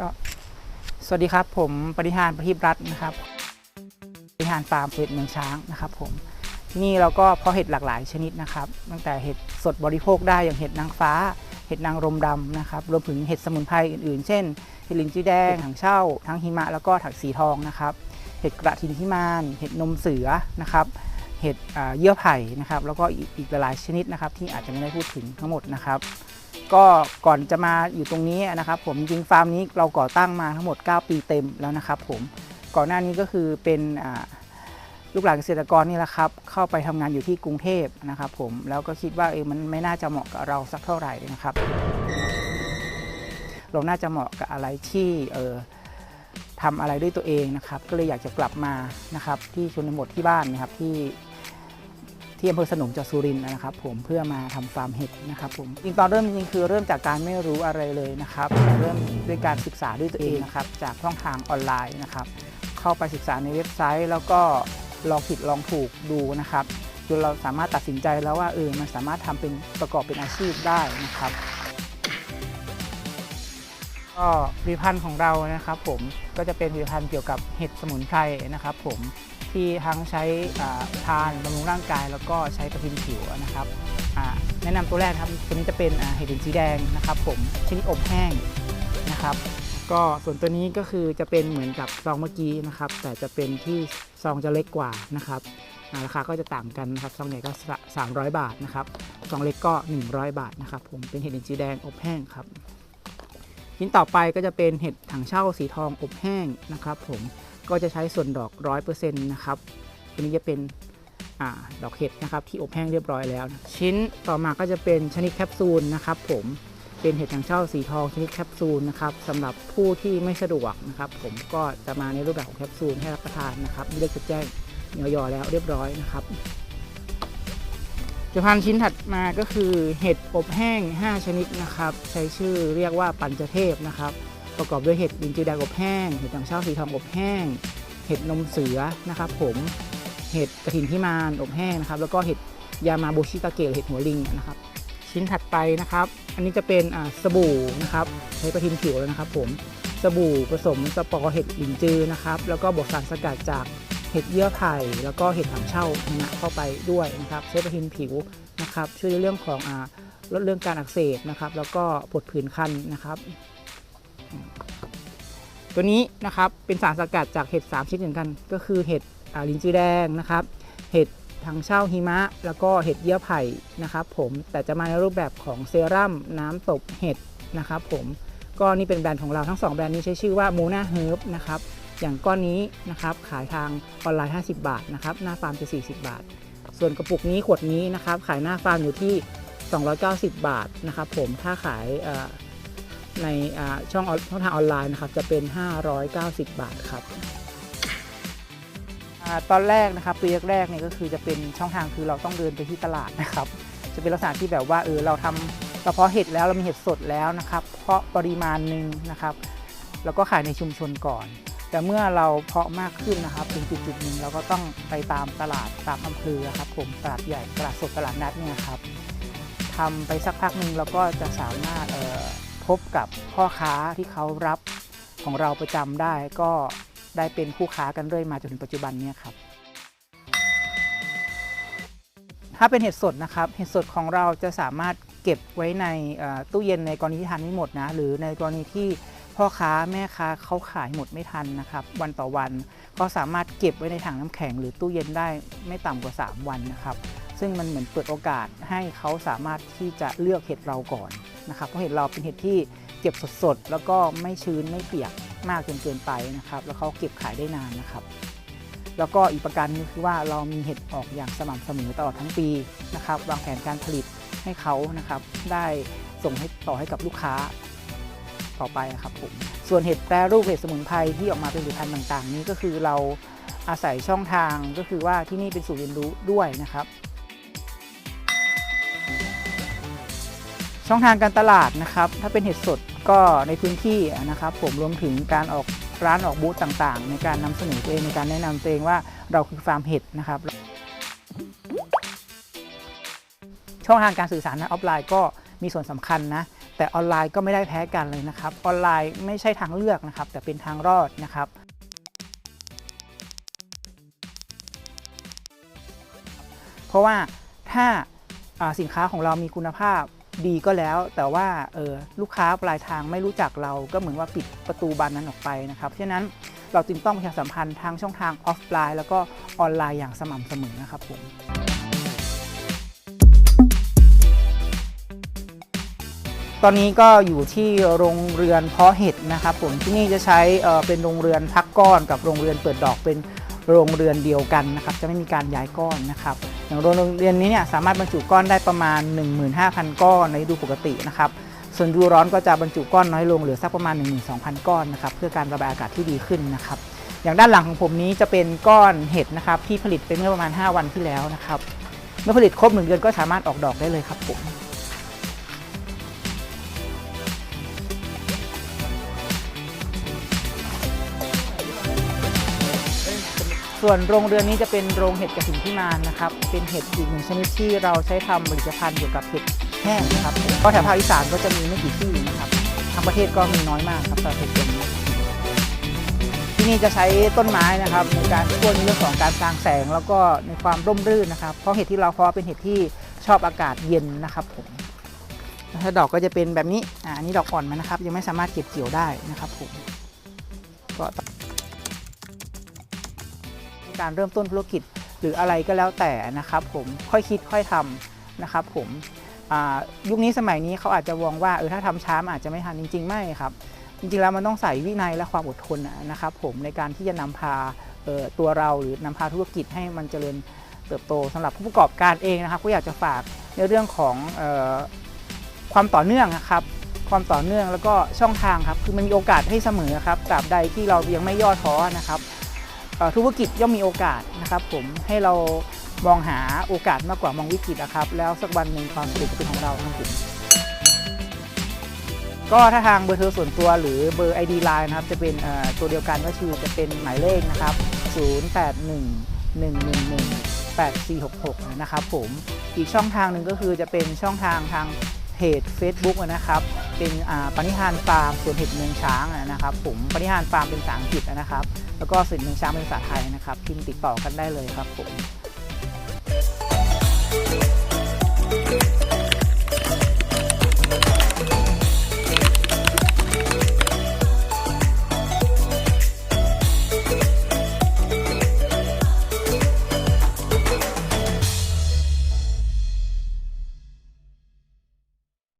ก็สวัสดีครับ ผมปฏิหารประทีปรัตน์นะครับปฏิหารฟาร์มเห็ดเมืองช้างนะครับ ผมที่นี่เราก็เพาะเห็ดหลากหลายชนิดนะครับ ตั้งแต่เห็ดสดบริโภคได้อย่างเห็ดนางฟ้า เห็ดนางรมดำนะครับรวมถึงเห็ดสมุนไพรอื่นๆ เช่นเห็ดลินจีแดงถังเช่าทั้งหิมะแล้วก็ถังสีทองนะครับ เห็ดกระถินพิมาน เห็ดนมเสือนะครับเห็ดเยื่อไผ่นะครับ แล้วก็อีกอีกหลายชนิดนะครับ ที่อาจจะไม่ได้พูดถึงทั้งหมดนะครับ ก็ก่อนจะมาอยู่ตรงนี้นะครับผมจริงฟาร์มนี้เราก่อตั้งมาทั้งหมด 9 ปีเต็มแล้วนะครับผมก่อนหน้านี้ก็คือเป็นลูกหลานเกษตรกรนี่แหละครับเข้าไปทำงานอยู่ที่กรุงเทพนะครับผมแล้วก็คิดว่าเออมันไม่น่าจะเหมาะกับเราสักเท่าไหร่นะครับ เราน่าจะเหมาะกับอะไรที่เออทำอะไรด้วยตัวเองนะครับ ก็เลยอยากจะกลับมานะครับที่ชนบทที่บ้านนะครับที่ ที่อำเภอสนมจังหวัดสุรินทร์นะครับ ผมเพื่อมาทำฟาร์มเห็ดนะครับผมจริงตอนเริ่มจริงคือเริ่มจากการไม่รู้อะไรเลยนะครับเริ่มด้วยการศึกษาด้วยตัวเองนะครับจากช่องทางออนไลน์นะครับ เข้าไปศึกษาในเว็บไซต์ แล้วก็ลองผิดลองถูกดูนะครับจนเราสามารถตัดสินใจแล้วว่าเออมันสามารถทำเป็นประกอบเป็นอาชีพได้นะครับก็ผลิตภัณฑ์ของเรานะครับ ผมก็จะเป็นผลิตภัณฑ์เกี่ยวกับเห็ดสมุนไพรนะครับ ผม ที่ทั้งใช้ทานบำรุงร่างกาย แล้วก็ใช้ประทินผิวนะครับแนะนำตัวแรกครับตัวนี้จะเป็นเห็ดลินจีแดงนะครับ ผมชนิดอบแห้งนะครับ ก็ส่วนตัวนี้ก็คือจะเป็นเหมือนกับซองเมื่อกี้นะครับ แต่จะเป็นที่ซองจะเล็กกว่านะครับราคาก็จะต่างกันนะครับซองใหญ่ก็สามร้อยบาทนะครับซองเล็กก็ 100 บาทนะครับ ผมเป็นเห็ดลินจีแดงอบแห้งครับชิ้นต่อไปก็จะเป็นเห็ดถังเช่าสีทองอบแห้งนะครับ ผม ก็จะใช้ส่วนดอก 100%นะครับตัวนี้จะเป็นอดอกเห็ดนะครับที่อบแห้งเรียบร้อยแล้ว ชิ้นต่อมาก็จะเป็นชนิดแคปซูลนะครับผมเป็นเห็ดถังเช่าสีทองชนิดแคปซูลนะครับสำหรับผู้ที่ไม่สะดวกนะครับผมก็จะมาในรูปแบบของแคปซูลให้รับประทานนะครับม่ได้จดแจ้งเงยอแล้วเรียบร้อยนะครับผลิตภัณฑ์ชิ้นถัดมาก็คือเห็ดอบแห้ง 5 ชนิดนะครับ ใช้ชื่อเรียกว่าปัญจเทพนะครับ ประกอบด้วยเห็ดลินจือแดงอบแห้ง เห็ดถังเช่าสีทองอบแห้ง เห็ดนมเสือนะครับผม เห็ดกระถินพิมานอบแห้งนะครับ แล้วก็เห็ดยามาโบชิตาเกะเห็ดหัวลิงนะครับ ชิ้นถัดไปนะครับ อันนี้จะเป็นสบู่นะครับใช้ประทินผิวแล้วนะครับผมสบู่ผสมสปอร์เห็ดหลินจือนะครับ แล้วก็บวกสารสกัดจากเห็ดเยื่อไผ่แล้วก็เห็ดถังเช่านะเข้าไปด้วยนะครับใช้ประทินผิวนะครับ ช่วยในเรื่องของอลดเรื่องการอักเสบนะครับ แล้วก็ปวดผื่นคันนะครับ ตัวนี้นะครับเป็นสารสกัดจากเห็ด 3 ชนิดเหมือนกัน ก็คือเห็ดลิ้นจือแดงนะครับ เห็ดถังเช่าหิมะ แล้วก็เห็ดเยื่อไผ่นะครับผมแต่จะมาในรูปแบบของเซรั่มน้ำตบเห็ดนะครับผมก็นี่เป็นแบรนด์ของเราทั้ง 2 แบรนด์นี้ใช้ชื่อว่ามูนาเฮิร์บนะครับอย่างก้อนนี้นะครับขายทางออนไลน์ 50 บาทนะครับหน้าฟาร์มจะ 40 บาท ส่วนกระปุกนี้ขวดนี้นะครับขายหน้าฟาร์มอยู่ที่ 290 บาทนะครับผมถ้าขาย ในช่องช่องทางออนไลน์นะครับจะเป็น 590 บาทครับตอนแรกนะครับปีแรกๆเนี่ยก็คือจะเป็นช่องทางคือเราต้องเดินไปที่ตลาดนะครับ จะเป็นลักษณะที่แบบว่าเออเราทำเราเพาะเห็ดแล้วเรามีเห็ดสดแล้วนะครับ เพาะปริมาณหนึ่งนะครับ แล้วก็ขายในชุมชนก่อน แต่เมื่อเราเพาะมากขึ้นนะครับถึงจุดจุดหนึ่งเราก็ต้องไปตามตลาดตามอำเภอครับผมตลาดใหญ่ตลาดสดตลาดนัดเนี่ยครับทำไปสักพักหนึ่งเราก็จะสามารถเอ่อ พบกับพ่อค้าที่เขารับของเราประจำได้ก็ได้เป็นคู่ค้ากันเรื่อยมาจนถึงปัจจุบันนี่ยครับ ถ้าเป็นเห็ดสดนะครับ เห็ดสดของเราจะสามารถเก็บไว้ในตู้เย็นในกรณีที่ทานไม่หมดนะ หรือในกรณีที่พ่อค้าแม่ค้าเขาขายหมดไม่ทันนะครับ วันต่อวันก็สามารถเก็บไว้ในถังน้ำแข็งหรือตู้เย็นได้ไม่ต่ำกว่า 3 วันนะครับ ซึ่งมันเหมือนเปิดโอกาสให้เขาสามารถที่จะเลือกเห็ดเราก่อนนะครับเพราะเห็ดเราเป็นเห็ดที่เก็บสดๆ แล้วก็ไม่ชื้นไม่เปียกมากจนเกินไปนะครับ แล้วเขาเก็บขายได้นานนะครับ แล้วก็อีกประการนึงคือว่าเรามีเห็ดออกอย่างสม่ำเสมอตลอดทั้งปีนะครับวางแผนการผลิตให้เขานะครับได้ส่งให้ต่อให้กับลูกค้าต่อไปครับผมส่วนเห็ดแปรรูปเห็ดสมุนไพรที่ออกมาเป็นผลิตภัณฑ์ต่างๆ นี้ก็คือเราอาศัยช่องทางก็คือว่าที่นี่เป็นศูนย์เรียนรู้ด้วยนะครับ ช่องทางการตลาดนะครับ ถ้าเป็นเห็ดสดก็ในพื้นที่นะครับ ผมรวมถึงการออกร้านออกบูธต่างๆ ในการนำเสนอตัวเองในการแนะนำตัวเองว่าเราคือฟาร์มเห็ดนะครับ ช่องทางการสื่อสารทางออฟไลน์ก็มีส่วนสำคัญนะ แต่ออนไลน์ก็ไม่ได้แพ้กันเลยนะครับ ออนไลน์ไม่ใช่ทางเลือกนะครับ แต่เป็นทางรอดนะครับเพราะว่าถ้าสินค้าของเรามีคุณภาพ ดีก็แล้ว แต่ว่าเออลูกค้าปลายทางไม่รู้จักเราก็เหมือนว่าปิดประตูบานนั้นออกไปนะครับเพราะฉะนั้นเราจึงต้องประชาสัมพันธ์ทางช่องทางออฟไลน์ แล้วก็ออนไลน์อย่างสม่ำเสมอนะครับผมตอนนี้ก็อยู่ที่โรงเรือนเพาะเห็ดนะครับผมที่นี่จะใช้เเป็นโรงเรือนพักก้อนกับโรงเรือนเปิดดอกเป็นโรงเรือนเดียวกันนะครับ จะไม่มีการย้ายก้อนนะครับ อย่างโรงเรือนนี้เนี่ยสามารถบรรจุก้อนได้ประมาณ 15,000 ก้อนในฤดูปกตินะครับส่วนฤดูร้อนก็จะบรรจุก้อนน้อยลงเหลือสักประมาณ 12,000 ก้อนนะครับเพื่อการระบายอากาศที่ดีขึ้นนะครับอย่างด้านหลังของผมนี้จะเป็นก้อนเห็ดนะครับที่ผลิตไปเมื่อประมาณ 5 วันที่แล้วนะครับเมื่อผลิตครบหนึ่งเดือนก็สามารถออกดอกได้เลยครับผม ส่วนโรงเรือนนี้จะเป็นโรงเห็ดกระสินพิมานนะครับ เป็นเห็ดอีกหนึ่งชนิดที่เราใช้ทำผลิตภัณฑ์เกี่ยวกับเห็ดแห้งนะครับก็แถวภาคอีสานก็จะมีไม่กี่ที่นะครับทั้งประเทศก็มีน้อยมากครับสำหรับเห็ดตัวนี้ที่นี่จะใช้ต้นไม้นะครับในการช่วยในเรื่องของการสร้างแสง แล้วก็ในความร่มรื่นนะครับ เพราะเห็ดที่เราเพาะเป็นเห็ดที่ชอบอากาศเย็นนะครับผมถ้าดอกก็จะเป็นแบบนี้อ่าอันนี้ดอกอ่อนมันนะครับ ยังไม่สามารถเก็บเกี่ยวได้นะครับผมก็ การเริ่มต้นธุรกิจ หรืออะไรก็แล้วแต่นะครับผมค่อยคิดค่อยทำนะครับผมยุคนี้สมัยนี้เขาอาจจะมองว่าเออถ้าทำช้ามันอาจจะไม่ทันจริง ๆ ไม่ครับ จริงๆแล้วมันต้องใส่วินัยและความอดทนนะครับผมในการที่จะนำพาออตัวเราหรือนำพาธุรกิจให้มันเจริญเติบโตสำหรับผู้ประกอบการเองนะครับก็อยากจะฝากในเรื่องของออความต่อเนื่องนะครับความต่อเนื่องแล้วก็ช่องทางครับคือมันมีโอกาสให้เสมอครับตราบใดที่เรายังไม่ย่อท้อนะครับ ธุรกิจย่อมมีโอกาสนะครับ ผมให้เรามองหาโอกาสมากกว่ามองวิกฤตนะครับ แล้วสักวันหนึ่งความสำเร็จจะเป็นของเราครับผมก็ถ้าทางเบอร์โทรส่วนตัวหรือเบอร์ ID Line นะครับ จะเป็นตัวเดียวกันก็คือจะเป็นหมายเลขนะครับ 081111 8466 นะครับผมอีกช่องทางหนึ่งก็คือจะเป็นช่องทางทาง เพจ Facebook นะครับ เป็นปณิธานฟาร์มสวนเห็ดเมืองช้างนะครับ ผมปณิธานฟาร์มเป็นภาษาอังกฤษนะครับ แล้วก็สวนเมืองช้างเป็นภาษาไทยนะครับพิมพ์ติดต่อกันได้เลยครับผม